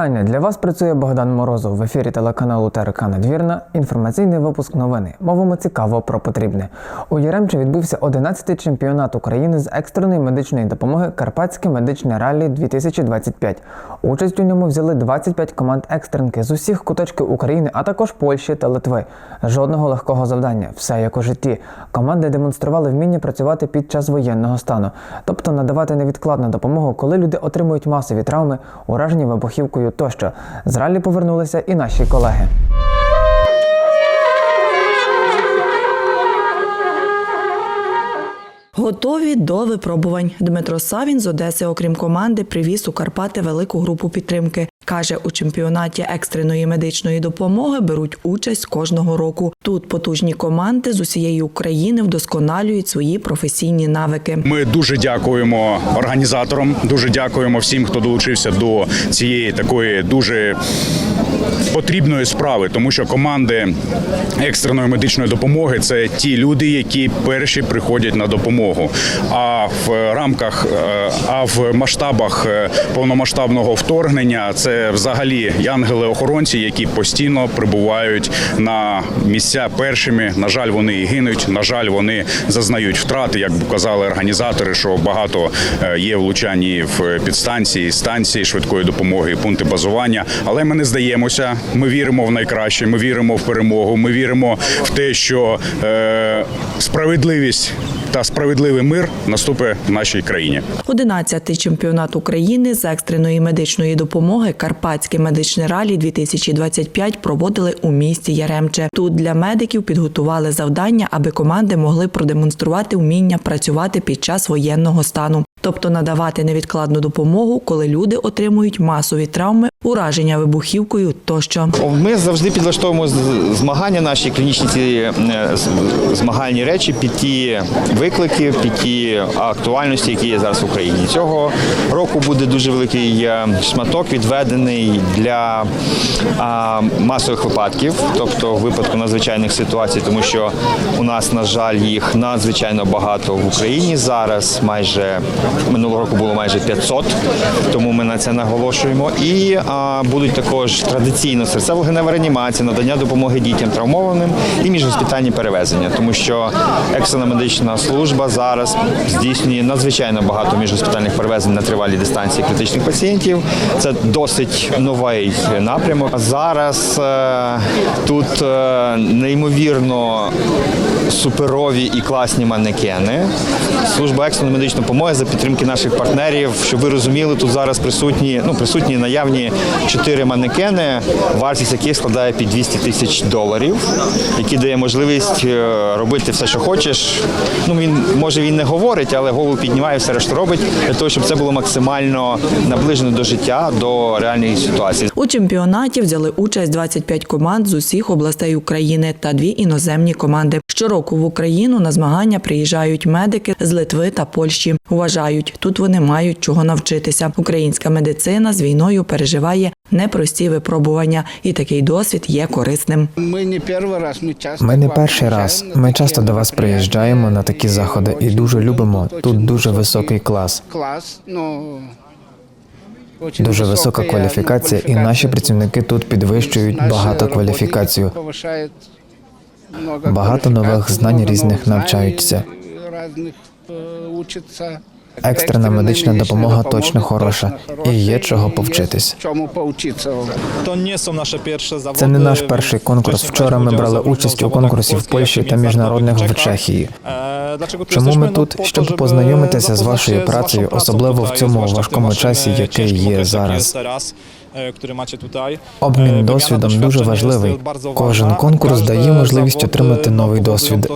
Вітання для вас працює Богдан Морозов в ефірі телеканалу ТРК Надвірна. Інформаційний випуск новини. Мовимо цікаво про потрібне. У Яремче відбувся 11-й чемпіонат України з екстреної медичної допомоги Карпатське медичне раллі 2025. Участь у ньому взяли 25 команд екстренки з усіх куточків України, а також Польщі та Литви. Жодного легкого завдання, все як у житті. Команди демонстрували вміння працювати під час воєнного стану, тобто надавати невідкладну допомогу, коли люди отримують масові травми, уражені вибухівкою тощо. З раллі повернулися і наші колеги. Готові до випробувань. Дмитро Савін з Одеси, окрім команди, привіз у Карпати велику групу підтримки. Каже, у чемпіонаті екстреної медичної допомоги беруть участь кожного року. Тут потужні команди з усієї України вдосконалюють свої професійні навики. Ми дуже дякуємо організаторам, дуже дякуємо всім, хто долучився до цієї такої дуже потрібної справи, тому що команди екстреної медичної допомоги це ті люди, які перші приходять на допомогу. А в рамках, е, а в масштабах е, повномасштабного вторгнення це взагалі янголи-охоронці, які постійно прибувають на місця першими. На жаль, вони і гинуть. На жаль, вони зазнають втрати, як казали організатори, що багато е, є влучань в підстанції, станції швидкої допомоги, пункти базування. Але ми не здаємося. Ми віримо в найкраще. Ми віримо в перемогу. Ми віримо в те, що е, справедливість та справедливий мир наступить в нашій країні. 11-й чемпіонат України з екстреної медичної допомоги Карпатське медичне ралі 2025 проводили у місті Яремче. Тут для медиків підготували завдання, аби команди могли продемонструвати вміння працювати під час воєнного стану, тобто надавати невідкладну допомогу, коли люди отримують масові травми, ураження вибухівкою тощо. Ми завжди підлаштовуємо змагання наші клінічні ці е, змагальні речі під ті виклики, під ті актуальності, які є зараз в Україні. Цього року буде дуже великий е, шматок відведений для масових випадків, тобто випадку надзвичайних ситуацій, тому що у нас, на жаль, їх надзвичайно багато в Україні зараз. Майже минулого року було майже 500, тому ми на це наголошуємо. І а, будуть також традиційно серцево-генева реанімація, надання допомоги дітям травмованим і міжгоспітальні перевезення, тому що екстрена медична служба зараз здійснює надзвичайно багато міжгоспітальних перевезень на тривалій дистанції критичних пацієнтів. Це досить новий напрямок. Зараз е, тут е, неймовірно суперові і класні манекени. Служба екстреної медичної допомоги за наших партнерів. Щоб ви розуміли, тут зараз присутні, ну присутні наявні чотири манекени, вартість яких складає під 200 тисяч доларів, які дає можливість е, робити все, що хочеш. Ну він може він не говорить, але голову піднімає, все решту робить для того, щоб це було максимально наближено до життя, до реальної ситуації. У чемпіонаті взяли участь 25 команд з усіх областей України та дві іноземні команди. Щороку в Україну на змагання приїжджають медики з Литви та Польщі. Вважають, тут вони мають чого навчитися. Українська медицина з війною переживає непрості випробування, і такий досвід є корисним. Ми не перший раз, ми часто Ми не перший раз. Ми часто до вас приїжджаємо на такі заходи і дуже любимо. Тут дуже високий клас. клас. Ну, Дуже висока кваліфікація, ну, і наші працівники тут підвищують багато кваліфікацію. Багато нових знань різних навчаються. Е. Екстрена медична допомога точно хороша, і є чого повчитись. Це не наш перший конкурс. Вчора ми брали участь у конкурсі в Польщі та міжнародних в Чехії. Е, Чому ми тут? Щоб познайомитися з вашою працею, особливо в цьому важкому часі, e, який є зараз. Który macie tutaj. Обмін Е, досвідом дуже важливий. Кожен конкурс дає можливість отримати новий досвід.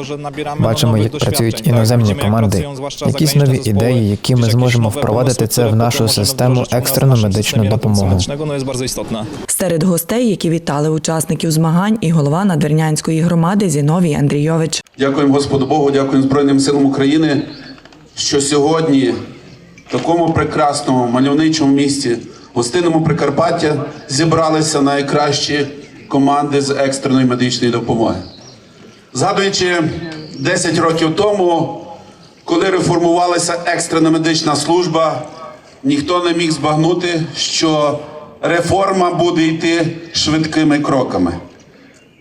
Бачимо, як працюють іноземні команди, якісь нові ідеї, які ми зможемо впровадити це в нашу систему екстрену медичну допомогу. Серед гостей, які вітали учасників змагань, і голова Надвірнянської громади Зіновій Андрійович. Дякуємо Господу Богу, дякуємо Збройним силам України, що сьогодні в такому прекрасному мальовничому місті, гостинному Прикарпаття, зібралися найкращі команди з екстреної медичної допомоги. Згадуючи 10 років тому, коли реформувалася екстрена медична служба, ніхто не міг збагнути, що реформа буде йти швидкими кроками.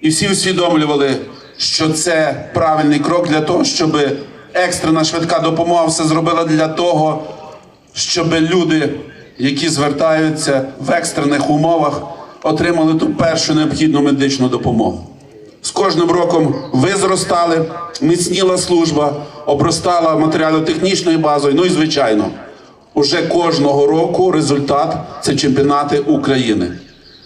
І всі усвідомлювали, що це правильний крок для того, щоб екстрена швидка допомога все зробила для того, щоб люди, які звертаються в екстрених умовах, отримали ту першу необхідну медичну допомогу. З кожним роком ви зростали, міцніла служба, обростала матеріально-технічною базою. Ну і звичайно, уже кожного року результат це чемпіонати України.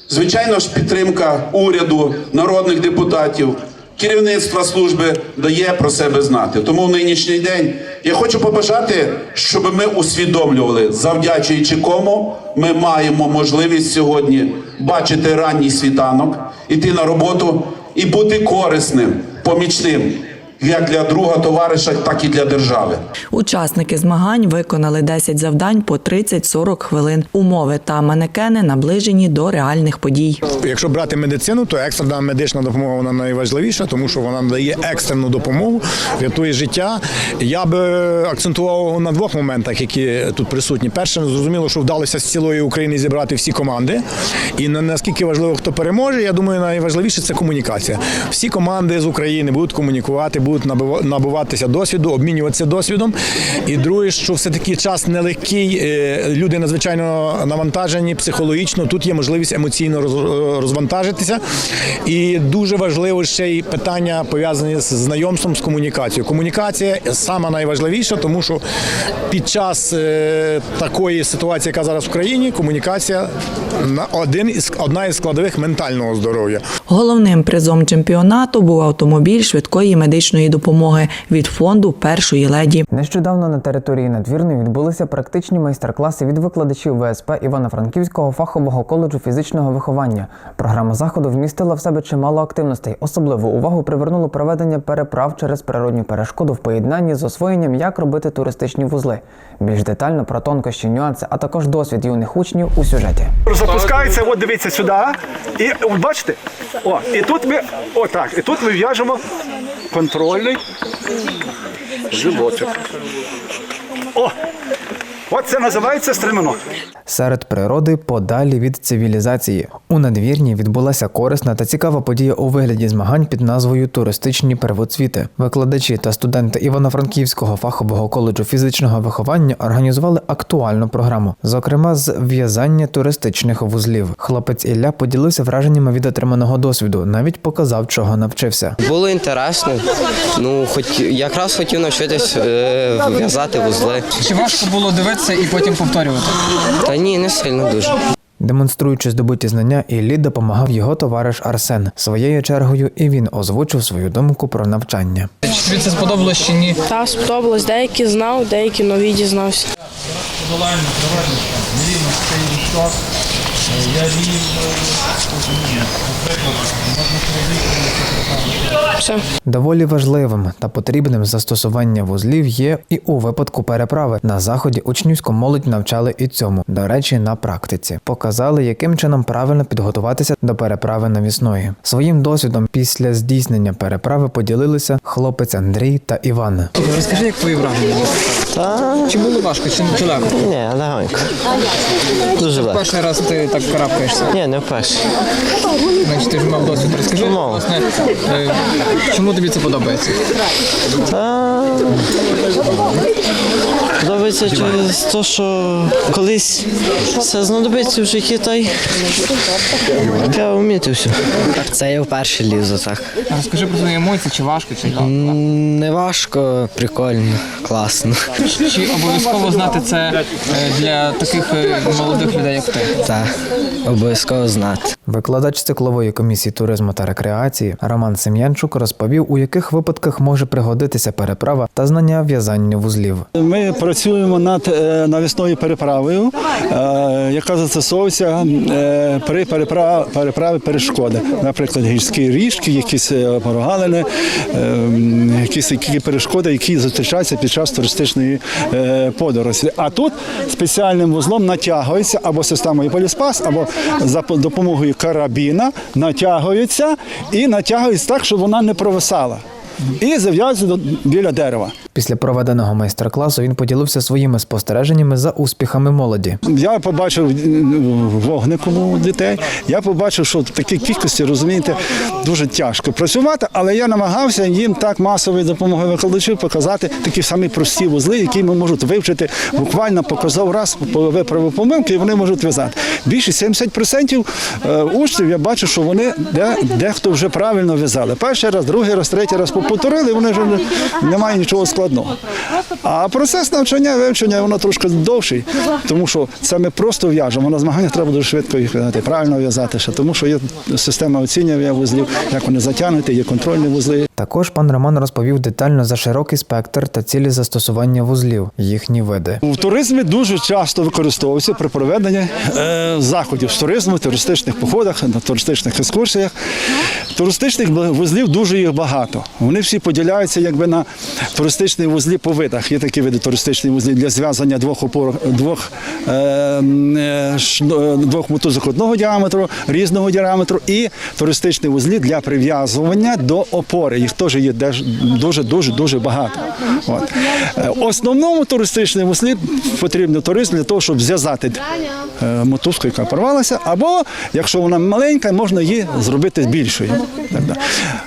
Звичайно ж, підтримка уряду, народних депутатів, керівництва служби дає про себе знати. Тому в нинішній день я хочу побажати, щоб ми усвідомлювали, завдячуючи кому ми маємо можливість сьогодні бачити ранній світанок, іти на роботу і бути корисним, помічним як для друга товариша, так і для держави. Учасники змагань виконали 10 завдань по 30-40 хвилин. Умови та манекени наближені до реальних подій. Якщо брати медицину, то екстрена медична допомога вона найважливіша, тому що вона надає екстрену допомогу, рятує життя. Я би акцентував на двох моментах, які тут присутні. Перше, зрозуміло, що вдалося з цілої України зібрати всі команди. І на- наскільки важливо, хто переможе, я думаю, найважливіше це комунікація. Всі команди з України будуть комунікувати, будуть набуватися досвіду, обмінюватися досвідом. І друге, що все-таки час нелегкий, е, люди надзвичайно навантажені психологічно. Тут є можливість емоційно розвантажитися. І дуже важливо ще й питання пов'язані з знайомством з комунікацією. Комунікація саме найважливіша, тому що під час е, такої ситуації, яка зараз в країні, комунікація одна із складових ментального здоров'я. Головним призом чемпіонату був автомобіль швидкої медичної допомоги від фонду першої леді. Нещодавно на території надвірної відбулися практичні майстер-класи від викладачів ВСП Івано-Франківського фахового коледжу фізичного виховання. Програма заходу вмістила в себе чимало активностей. Особливу увагу привернуло проведення переправ через природню перешкоду в поєднанні з освоєнням, як робити туристичні вузли. Більш детально про тонкощі, нюанси, а також досвід юних учнів у сюжеті. Запускається, от дивіться сюди. І от бачите? О, і тут ми, отак, і тут ми в'яжемо контрольний животик. О! От це називається стремено. Серед природи подалі від цивілізації. У надвірні відбулася корисна та цікава подія у вигляді змагань під назвою Туристичні первоцвіти. Викладачі та студенти Івано-Франківського фахового коледжу фізичного виховання організували актуальну програму, зокрема з в'язання туристичних вузлів. Хлопець Ілля поділився враженнями від отриманого досвіду, навіть показав, чого навчився. Було інтересно. Ну, хоч якраз хотів навчитись е, в'язати вузли. Чи важко було дивитися і потім повторювати? Та ні, не сильно дуже. Демонструючи здобуті знання, Іллі допомагав його товариш Арсен. Своєю чергою і він озвучив свою думку про навчання. Чи тобі це сподобалось чи ні? Та сподобалось, деякі знав, деякі нові дізнався. Все. Доволі важливим та потрібним застосування вузлів є і у випадку переправи. На заході учнівську молодь навчали і цьому. До речі, на практиці показали, яким чином правильно підготуватися до переправи навісної. Своїм досвідом після здійснення переправи поділилися хлопець Андрій та Іван. Розкажи, як твої враження. Чи було важко, чи, чи легко? Ні, легонько. Дуже легко. Перший раз ти так карабкаєшся. Ні, не вперше. Значить, ти ж мав досвід. Розкажи, Мав. власне, е, чому тобі це подобається? Та подобається через те, що колись все знадобиться в житті, та й треба вміти все. Це я вперше лізу так. Розкажи про свої емоції, чи важко, чи легко. Не важко, прикольно, класно. Чи обов'язково знати це е, для таких е, молодих людей, як ти? Так, обов'язково знати. Викладач циклової комісії туризму та рекреації Роман Сем'янчук розповів, у яких випадках може пригодитися переправа та знання в'язання вузлів. Ми працюємо над е, навісною переправою, е, яка застосовується е, при переправі, перешкоди. Наприклад, гірські ріжки, якісь прогалини, е, якісь такі перешкоди, які зустрічаються під час туристичної подорожі. А тут спеціальним вузлом натягується або системою поліспас, або за допомогою карабіна натягується і натягується так, щоб вона не провисала. І зав'язується біля дерева. Після проведеного майстер-класу він поділився своїми спостереженнями за успіхами молоді. Я побачив е, вогнику у дітей. Я побачив, що в такій кількості, розумієте, дуже тяжко працювати, але я намагався їм так масовою допомогою викладачів показати такі самі прості вузли, які ми можуть вивчити. Буквально показав раз, виправив помилки, і вони можуть в'язати. Більше 70% е, учнів я бачу, що вони де, дехто вже правильно в'язали. Перший раз, другий раз, третій раз повторили, вони вже немає нічого складного. А процес навчання, вивчення, воно трошки довший, тому що це ми просто в'яжемо. На змагання треба дуже швидко їх в'язати, правильно в'язати ще, тому що є система оцінювання вузлів, як вони затягнуті, є контрольні вузли. Також пан Роман розповів детально за широкий спектр та цілі застосування вузлів, їхні види. В туризмі дуже часто використовується при проведенні е, заходів з туризму, туристичних походах, на туристичних екскурсіях. Туристичних вузлів дуже їх багато. Вони всі поділяються якби на туристичні вузлі по видах. Є такі види туристичні вузлі для зв'язання двох опор, двох, е, е, двох мотузок одного діаметру, різного діаметру, і туристичні вузлі для прив'язування до опори. Їх теж є дуже дуже дуже багато. От. Е, Основному туристичному вузлі потрібен турист для того, щоб зв'язати е, мотузку, яка порвалася, або якщо вона маленька, можна її зробити більшою.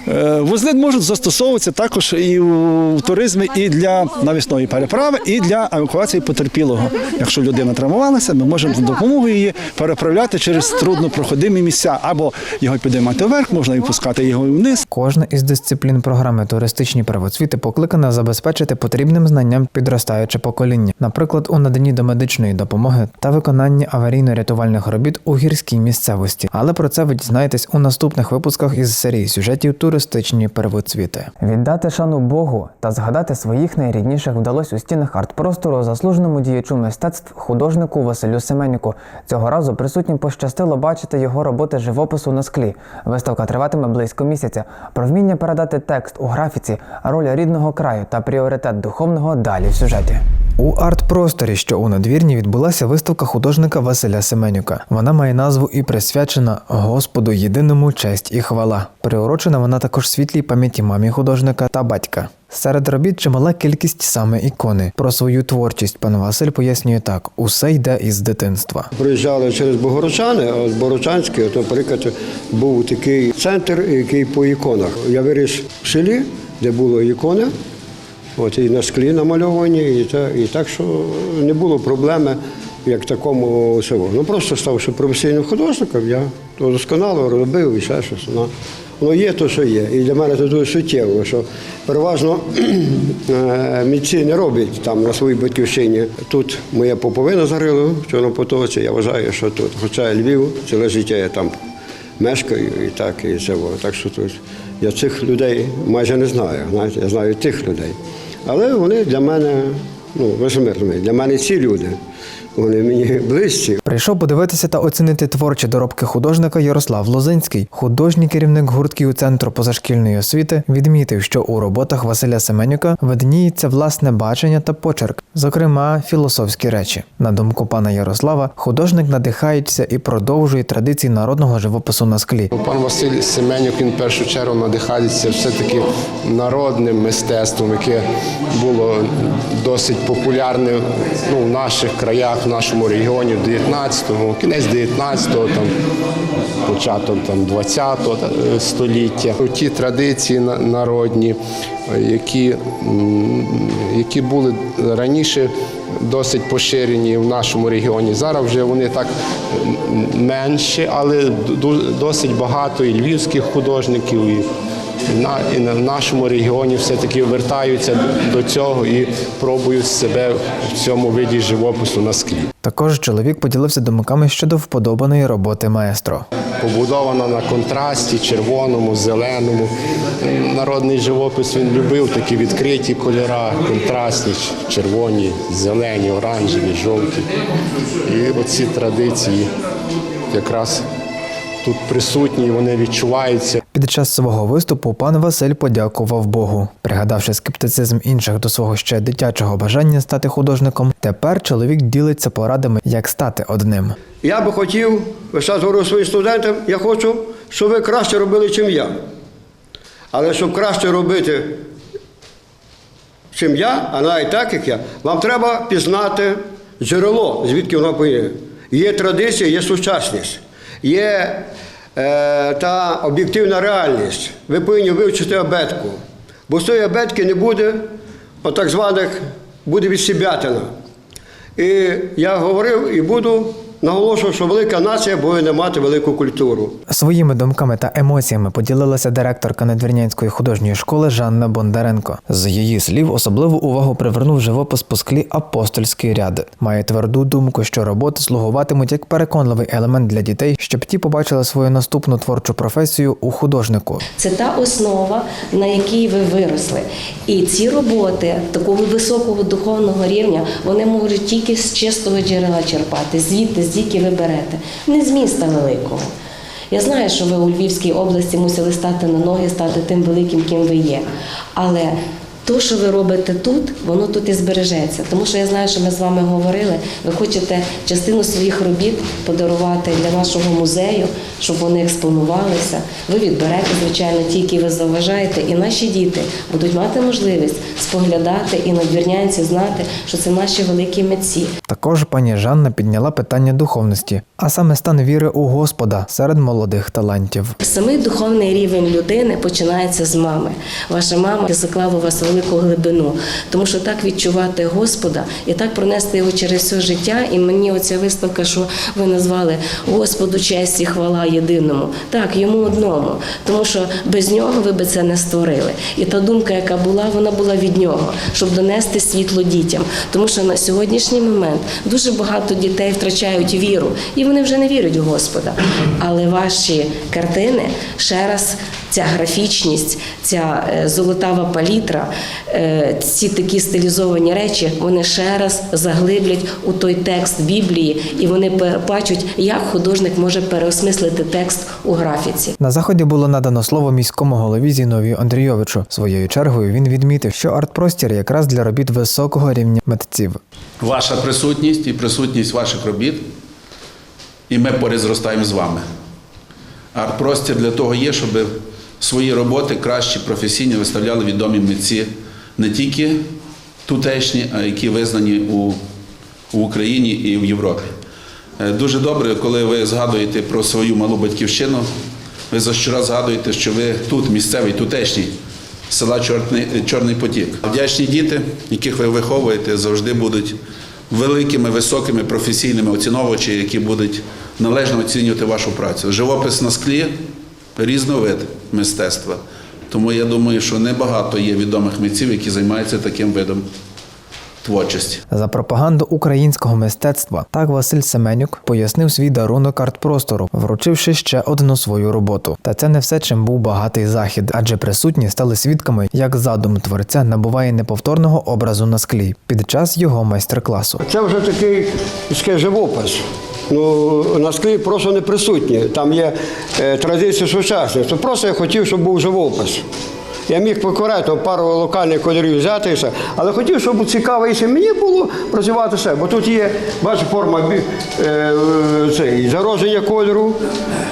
Е, Вузли можуть застосовуватися також і у туризмі, і для навісної переправи, і для евакуації потерпілого. Якщо людина травмувалася, ми можемо за допомогою її переправляти через труднопроходимі місця, або його підіймати вверх, можна і пускати його вниз. Кожна із дисциплін програми Туристичні первоцвіти покликана забезпечити потрібним знанням підростаюче покоління, наприклад, у наданні домедичної допомоги та виконанні аварійно-рятувальних робіт у гірській місцевості. Але про це ви дізнаєтесь у наступних випусках із серії сюжетів Туристичні первоцвіти. Віддати шану Богу та згадати своїх найрідніших вдалося у стінах арт-простору заслуженому діячу мистецтв художнику Василю Семенюку. Цього разу присутнім пощастило бачити його роботи живопису на склі. Виставка триватиме близько місяця. Про вміння передати текст у графіці, роль рідного краю та пріоритет духовного далі в сюжеті. У арт-просторі, що у надвірні, відбулася виставка художника Василя Семенюка. Вона має назву і присвячена Господу єдиному честь і хвала. Приурочена вона також світлій пам'яті мамі художника та батька. Серед робіт чимала кількість саме ікони. Про свою творчість пан Василь пояснює так: усе йде із дитинства. Проїжджали через Богородчани, а з Богородчанської, то, наприклад, був такий центр, який по іконах. Я виріс в селі, де були ікони, от і на склі намальовані, і, та, і так, що не було проблеми, як такому селу. Ну просто ставши професійним художником, я то досконало робив і ще щось. Ну, Воно є то, що є. І для мене це дуже суттєво, що переважно е, митці не роблять там на своїй батьківщині. Тут моя поповина загрила в цьому потоці. Я вважаю, що тут. Хоча Львів, ціле життя я там мешкаю і так, і це. було. Так що тут я цих людей майже не знаю. Знаєте, я знаю тих людей. Але вони для мене, ну, ви ж мирні, для мене ці люди. Вони мені близькі. Прийшов подивитися та оцінити творчі доробки художника Ярослав Лозинський. Художній керівник гуртків центру позашкільної освіти відмітив, що у роботах Василя Семенюка видніється власне бачення та почерк, зокрема філософські речі. На думку пана Ярослава, художник надихається і продовжує традиції народного живопису на склі. Пан Василь Семенюк він в першу чергу надихається все-таки народним мистецтвом, яке було досить популярне ну, в наших краях, в нашому регіоні в 19-му, кінець 19-го, там, початок там, 20-го століття. Ті традиції на- народні, які, які були раніше досить поширені в нашому регіоні. Зараз вже вони так менші, але досить багато і львівських художників, і на, і на- нашому регіоні все-таки вертаються до цього і пробують себе в цьому виді живопису на склі. Також чоловік поділився думками щодо вподобаної роботи маестро. побудована на контрасті, червоному, зеленому. Народний живопис він любив такі відкриті кольори, контрастні, червоні, зелені, оранжеві, жовті. І оці традиції якраз тут присутні, вони відчуваються. Під час свого виступу пан Василь подякував Богу. Пригадавши скептицизм інших до свого ще дитячого бажання стати художником, тепер чоловік ділиться порадами, як стати одним. Я би хотів, весь час говорю своїм студентам, я хочу, щоб ви краще робили, ніж я. Але щоб краще робити, чим я, а навіть так, як я, вам треба пізнати джерело, звідки воно поїде. Є традиція, є сучасність, є та об'єктивна реальність. Ви повинні вивчити абетку. Бо з тої абетки не буде так званих, буде відсібятина. І я говорив і буду наголошував, що велика нація повинна мати велику культуру. Своїми думками та емоціями поділилася директорка Надвірнянської художньої школи Жанна Бондаренко. З її слів особливу увагу привернув живопис по склі апостольський ряд. Має тверду думку, що роботи слугуватимуть як переконливий елемент для дітей, щоб ті побачили свою наступну творчу професію у художнику. Це та основа, на якій ви виросли. І ці роботи такого високого духовного рівня вони можуть тільки з чистого джерела черпати, звідти, звідки ви берете, не з міста великого. Я знаю, що ви у Львівській області мусили стати на ноги, стати тим великим, ким ви є. Але то, що ви робите тут, воно тут і збережеться. Тому що я знаю, що ми з вами говорили. Ви хочете частину своїх робіт подарувати для нашого музею, щоб вони експонувалися. Ви відберете, звичайно, ті, які ви заважаєте, і наші діти будуть мати можливість споглядати і надвірнянці знати, що це наші великі митці. Також пані Жанна підняла питання духовності, а саме стан віри у Господа серед молодих талантів. Самий духовний рівень людини починається з мами. Ваша мама заклала у вас велику глибину, тому що так відчувати Господа і так пронести його через все життя. І мені оця виставка, що ви назвали Господу честь і хвала єдиному. Так, йому одному, тому що без нього ви би це не створили. І та думка, яка була, вона була від нього, щоб донести світло дітям. Тому що на сьогоднішній момент дуже багато дітей втрачають віру, і вони вже не вірять у Господа. Але ваші картини ще раз. Ця графічність, ця е, золотава палітра, е, ці такі стилізовані речі, вони ще раз заглиблять у той текст Біблії, і вони бачать, як художник може переосмислити текст у графіці. На заході було надано слово міському голові Зіновію Андрійовичу. Своєю чергою він відмітив, що арт-простір якраз для робіт високого рівня митців. Ваша присутність і присутність ваших робіт, і ми поряд зростаємо з вами. Арт-простір для того є, щоб свої роботи кращі, професійні виставляли відомі митці не тільки тутешні, а які визнані у, у Україні і в Європі. Е, Дуже добре, коли ви згадуєте про свою малу батьківщину, ви за щораз згадуєте, що ви тут, місцевий, тутешній, села Чорний, Чорний Потік. Вдячні діти, яких ви виховуєте, завжди будуть великими, високими професійними оціновувачі, які будуть належно оцінювати вашу працю. Живопис на склі різновид мистецтва. Тому я думаю, що небагато є відомих митців, які займаються таким видом творчості. За пропаганду українського мистецтва так Василь Семенюк пояснив свій дарунок арт-простору, вручивши ще одну свою роботу. Та це не все, чим був багатий захід, адже присутні стали свідками, як задум творця набуває неповторного образу на склі під час його майстер-класу. Це вже такий таке живопис. Ну, на склі просто не присутні. Там є е, традиція сучасності. Просто я хотів, щоб був живопис. Я міг покорати пару локальних кольорів взяти і все. Але хотів, щоб цікаво, і мені було працювати все. Бо тут є, бачиш, форма е, цей, зародження кольору,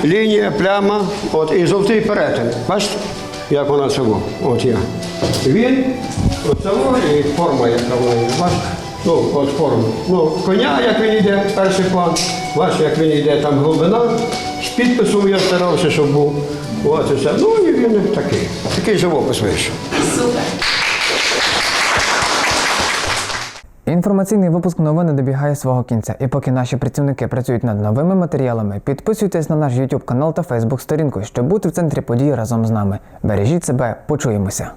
лінія, пляма, от, і жовтий перетин. Бачите, як вона була? От я. Він, от і форма, яка вона є. Бачите? Ну, от форма. Ну, коня, як він йде, перший план. Бачите, як він йде, там глибина. З підписом я старався, щоб був. От і все. Ну і він такий. Такий живопис вийшов. Інформаційний випуск новини добігає свого кінця. І поки наші працівники працюють над новими матеріалами, підписуйтесь на наш YouTube канал та Facebook сторінку, щоб бути в центрі подій разом з нами. Бережіть себе, почуємося.